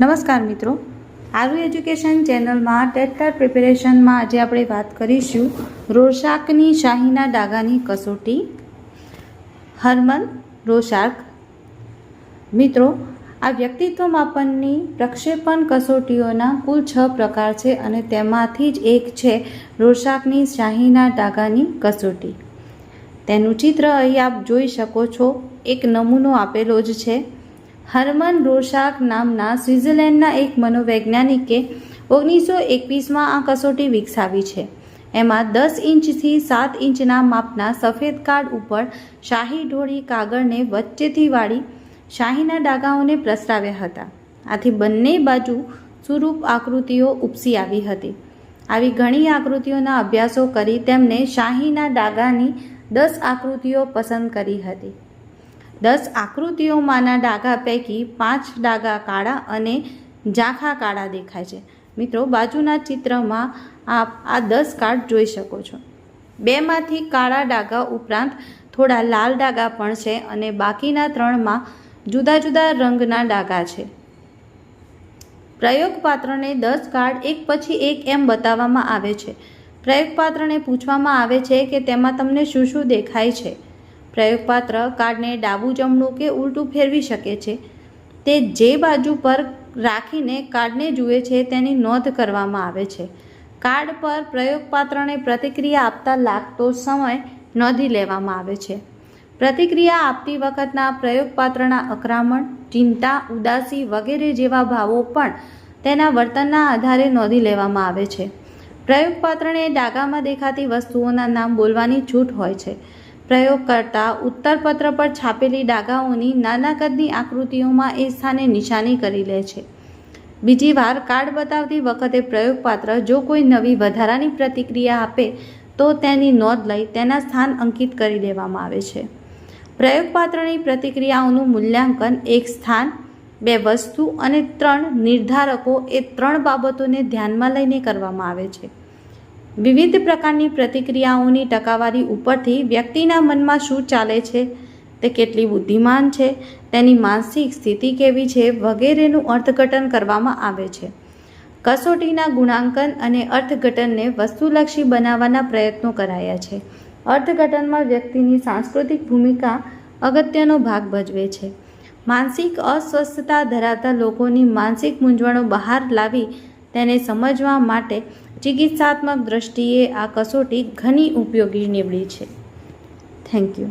નમસ્કાર મિત્રો. આરુ એજ્યુકેશન ચેનલમાં ટેટટાટ પ્રિપેરેશનમાં આજે આપણે વાત કરીશું રોશાકની શાહીના ડાગાની કસોટી. હરમન રોશાક. મિત્રો, આ વ્યક્તિત્વ માપનની પ્રક્ષેપણ કસોટીઓના કુલ છ પ્રકાર છે અને તેમાંથી જ એક છે રોશાકની શાહીના ડાગાની કસોટી. તેનું ચિત્ર અહીં આપ જોઈ શકો છો. એક નમૂનો આપેલો જ છે. હરમન રોશાક નામના સ્વિટ્ઝરલેન્ડના એક મનોવૈજ્ઞાનિકે ઓગણીસો એકવીસમાં આ કસોટી વિકસાવી છે. એમાં દસ ઇંચથી સાત ઇંચના માપના સફેદ કાર્ડ ઉપર શાહી ઢોળી કાગળને વચ્ચેથી વાળી શાહીના ડાગાઓને પ્રસરાવ્યા હતા. આથી બંને બાજુ સુરૂપ આકૃતિઓ ઉપસી આવી હતી. આવી ઘણી આકૃતિઓના અભ્યાસો કરી તેમણે શાહીના ડાગાની દસ આકૃતિઓ પસંદ કરી હતી. દસ આકૃતિઓમાંના ડાઘા પૈકી પાંચ ડાઘા કાળા અને ઝાંખા કાળા દેખાય છે. મિત્રો, બાજુના ચિત્રમાં આપ આ દસ કાર્ડ જોઈ શકો છો. બેમાંથી કાળા ડાઘા ઉપરાંત થોડા લાલ ડાઘા પણ છે અને બાકીના ત્રણમાં જુદા જુદા રંગના ડાઘા છે. પ્રયોગપાત્રને દસ કાર્ડ એક પછી એક એમ બતાવવામાં આવે છે. પ્રયોગપાત્રને પૂછવામાં આવે છે કે તેમાં તમને શું શું દેખાય છે. પ્રયોગપાત્ર કાર્ડને ડાબું જમણું કે ઉલટું ફેરવી શકે છે. તે જે બાજુ પર રાખીને કાર્ડને જુએ છે તેની નોંધ કરવામાં આવે છે. કાર્ડ પર પ્રયોગપાત્રને પ્રતિક્રિયા આપતા લાગતો સમય નોંધી લેવામાં આવે છે. પ્રતિક્રિયા આપતી વખતના પ્રયોગપાત્રના અકરામણ ચિંતા, ઉદાસી વગેરે જેવા ભાવો પણ તેના વર્તનના આધારે નોંધી લેવામાં આવે છે. પ્રયોગપાત્રને ડાગામાં દેખાતી વસ્તુઓના નામ બોલવાની છૂટ હોય છે. પ્રયોગકર્તા ઉત્તરપત્ર પર છાપેલી ડાગાઓની નાના કદની આકૃતિઓમાં એ સ્થાને નિશાની કરી લે છે. બીજી વાર કાર્ડ બતાવતી વખતે પ્રયોગપાત્ર જો કોઈ નવી વધારાની પ્રતિક્રિયા આપે, તો તેની નોંધ લઈ તેના સ્થાન અંકિત કરી દેવામાં આવે છે. પ્રયોગપાત્રની પ્રતિક્રિયાઓનું મૂલ્યાંકન એક સ્થાન, બે વસ્તુ અને ત્રણ નિર્ધારકો એ ત્રણ બાબતોને ધ્યાનમાં લઈને કરવામાં આવે છે. વિવિધ પ્રકારની પ્રતિક્રિયાઓની ટકાવારી ઉપરથી વ્યક્તિના મનમાં શું ચાલે છે? તે કેટલી બુદ્ધિમાન છે? તેની માનસિક સ્થિતિ કેવી છે? વગેરેનું અર્થઘટન કરવામાં આવે છે. કસોટીના ગુણાંકન અને અર્થઘટનને વસ્તુલક્ષી બનાવવાના પ્રયત્નો કરાયા છે. અર્થઘટનમાં વ્યક્તિની સાંસ્કૃતિક ભૂમિકા અગત્યનો ભાગ ભજવે છે. માનસિક અસ્વસ્થતા ધરાવતા લોકોની માનસિક મૂંઝવણો બહાર લાવી તેને સમજવા માટે ચિકિત્સાત્મક દ્રષ્ટિએ આ કસોટી ઘણી ઉપયોગી નીવડી છે. Thank you